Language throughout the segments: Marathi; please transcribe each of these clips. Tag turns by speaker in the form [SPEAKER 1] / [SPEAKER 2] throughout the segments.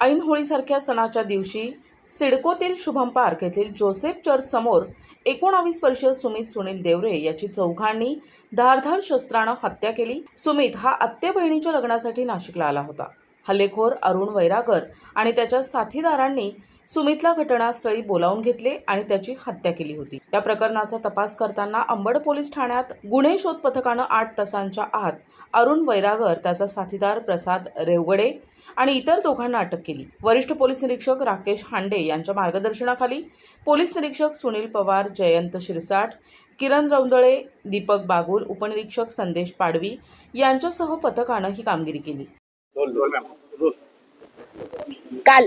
[SPEAKER 1] ऐन होळीसारख्या सणाच्या दिवशी सिडकोतील शुभम पार्क येथील जोसेफ चर्च समोर एकोणावीस वर्षीय सुमित सुनील देवरे याची चौघांनी धारधार शस्त्रानं हत्या केली. सुमित हा आत्या बहिणीच्या लग्नासाठी नाशिकला आला होता. हल्लेखोर अरुण वैरागर आणि त्याच्या साथीदारांनी सुमितला घटनास्थळी बोलावून घेतले आणि त्याची हत्या केली होती. या प्रकरणाचा तपास करताना अंबड पोलीस ठाण्यात गुन्हे शोध पथकानं आठ तासांच्या आत अरुण वैरागर त्याचा साथीदार प्रसाद रेवगडे आणि इतर दोघांना अटक केली. वरिष्ठ पोलीस निरीक्षक राकेश हांडे यांच्या मार्गदर्शनाखाली पोलीस निरीक्षक सुनील पवार जयंत शिरसाट किरण रौंदळे दीपक बागुल उपनिरीक्षक संदेश पाडवी यांच्यासह पथकानं ही कामगिरी केली.
[SPEAKER 2] काल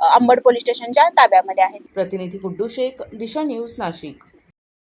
[SPEAKER 2] अंबड पोलीस स्टेशनच्या ताब्यामध्ये आहेत.
[SPEAKER 1] प्रतिनिधी गुड्डू शेख दिशा न्यूज नाशिक.